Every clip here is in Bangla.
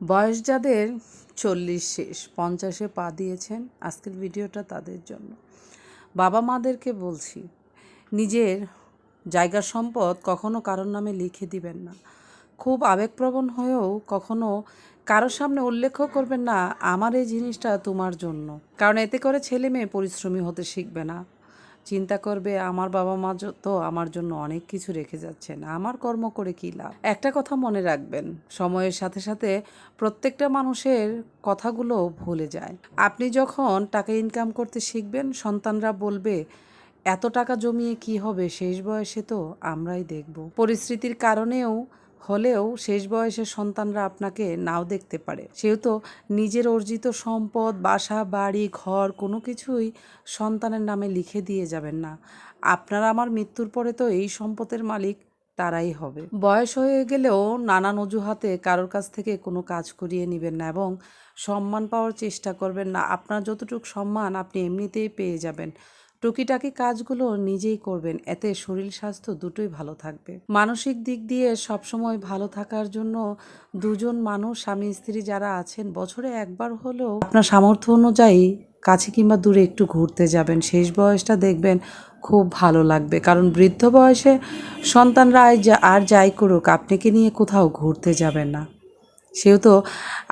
বয়স যাদের চল্লিশ শেষ, পঞ্চাশে পা দিয়েছেন আজকের ভিডিওটা তাদের জন্য। বাবা মাদেরকে বলছি, নিজের জায়গার সম্পদ কখনো কারোর নামে লিখে দিবেন না। খুব আবেগপ্রবণ হয়েও কখনো কারোর সামনে উল্লেখও করবেন না, আমার এই জিনিসটা তোমার জন্য। কারণ এতে করে ছেলে মেয়ে পরিশ্রমী হতে শিখবে না। চিন্তা করবে, আমার বাবা মা তো আমার জন্য অনেক কিছু রেখে যাচ্ছেন। আমার কর্ম করে কী লাভ? একটা কথা মনে রাখবেন, সময়ের সাথে সাথে প্রত্যেকটা মানুষের কথাগুলো ভুলে যায়। আপনি যখন টাকা ইনকাম করতে শিখবেন, সন্তানরা বলবে, এত টাকা জমিয়ে কি হবে? শেষ বয়সে তো আমরাই দেখব। পরিস্থিতির কারণেও হলেও শেষ বয়সের সন্তানরা আপনাকে নাও দেখতে পারে। সেহেতু নিজের অর্জিত সম্পদ, বাসা, বাড়ি, ঘর কোনো কিছুই সন্তানের নামে লিখে দিয়ে যাবেন না। আপনার আমার মৃত্যুর পরে তো এই সম্পদের মালিক তারাই হবে। বয়স হয়ে গেলেও নানান অজুহাতে কারোর কাছ থেকে কোনো কাজ করিয়ে নেবেন না এবং সম্মান পাওয়ার চেষ্টা করবেন না। আপনার যতটুকু সম্মান আপনি এমনিতেই পেয়ে যাবেন। টুকিটাকি কাজগুলো নিজেই করবেন, এতে শরীর স্বাস্থ্য দুটোই ভালো থাকবে। মানসিক দিক দিয়ে সবসময় ভালো থাকার জন্য দুজন মানুষ, স্বামী, স্ত্রী যারা আছেন, বছরে একবার হলেও আপনার সামর্থ্য অনুযায়ী কাছে কিংবা দূরে একটু ঘুরতে যাবেন। শেষ বয়সটা দেখবেন খুব ভালো লাগবে। কারণ বৃদ্ধ বয়সে সন্তানরা আর যাই করুক, আপনাকে নিয়ে কোথাও ঘুরতে যাবেন না। সেহেতু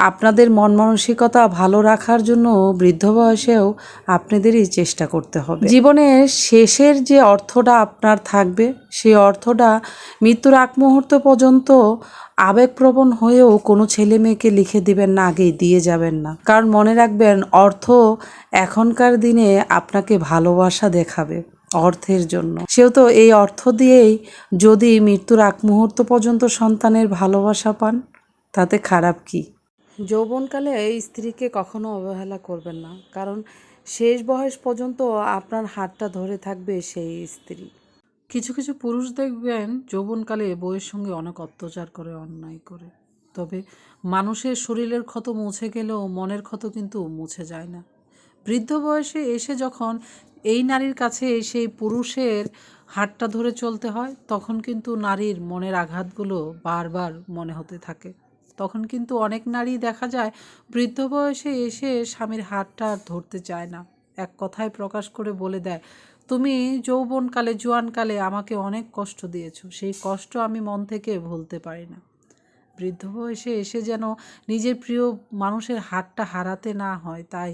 আপনাদের মন মানসিকতা ভালো রাখার জন্য বৃদ্ধ বয়সেও আপনাদেরই চেষ্টা করতে হবে। জীবনের শেষের যে অর্থটা আপনার থাকবে, সেই অর্থটা মৃত্যুর আগ মুহূর্ত পর্যন্ত আবেগপ্রবণ হয়েও কোনো ছেলে মেয়েকে লিখে দিবেন না, আগেই দিয়ে যাবেন না। কারণ মনে রাখবেন, অর্থ এখনকার দিনে আপনাকে ভালোবাসা দেখাবে অর্থের জন্য। সেহেতু এই অর্থ দিয়েই যদি মৃত্যুর আগ মুহূর্ত পর্যন্ত সন্তানের ভালোবাসা পান তাতে খারাপ কি? যৌবনকালে এই স্ত্রীকে কখনো অবহেলা করবেন না কারণ শেষ বয়স পর্যন্ত আপনার হাতটা ধরে থাকবে সেই স্ত্রী। কিছু কিছু পুরুষ দেখবেন যৌবনকালে বইয়ের সঙ্গে অনেক অত্যাচার করে অন্যায় করে। তবে মানুষের শরীরের ক্ষত মুছে গেলেও মনের ক্ষত কিন্তু মুছে যায় না। বৃদ্ধ বয়সে এসে যখন এই নারীর কাছে সেই পুরুষের হাতটা ধরে চলতে হয় তখন কিন্তু নারীর মনের আঘাতগুলো বারবার মনে হতে থাকে। তখন কিন্তু অনেক নারী দেখা যায় বৃদ্ধ বয়সে এসে স্বামীর হাতটা আর ধরতে চায় না। এক কথায় প্রকাশ করে বলে দেয়, তুমি যৌবনকালে, জোয়ানকালে আমাকে অনেক কষ্ট দিয়েছ। সেই কষ্ট আমি মন থেকে ভুলতে পারি না। বৃদ্ধ বয়সে এসে যেন নিজের প্রিয় মানুষের হাতটা হারাতে না হয়, তাই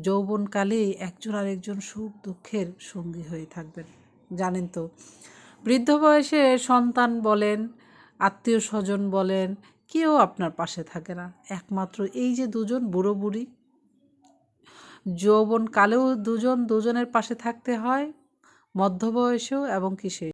যৌবনকালেই একজন আরেকজন সুখ দুঃখের সঙ্গী হয়ে থাকবেন। জানেন তো, বৃদ্ধ বয়সে সন্তান বলেন আত্মীয় স্বজন বলেন, কেউ আপনার পাশে থাকে না। একমাত্র এই যে দুজন বুড়ো বুড়ি। যৌবন কালেও দুজন দুজনের পাশে থাকতে হয় মধ্য বয়সেও এবং কিসে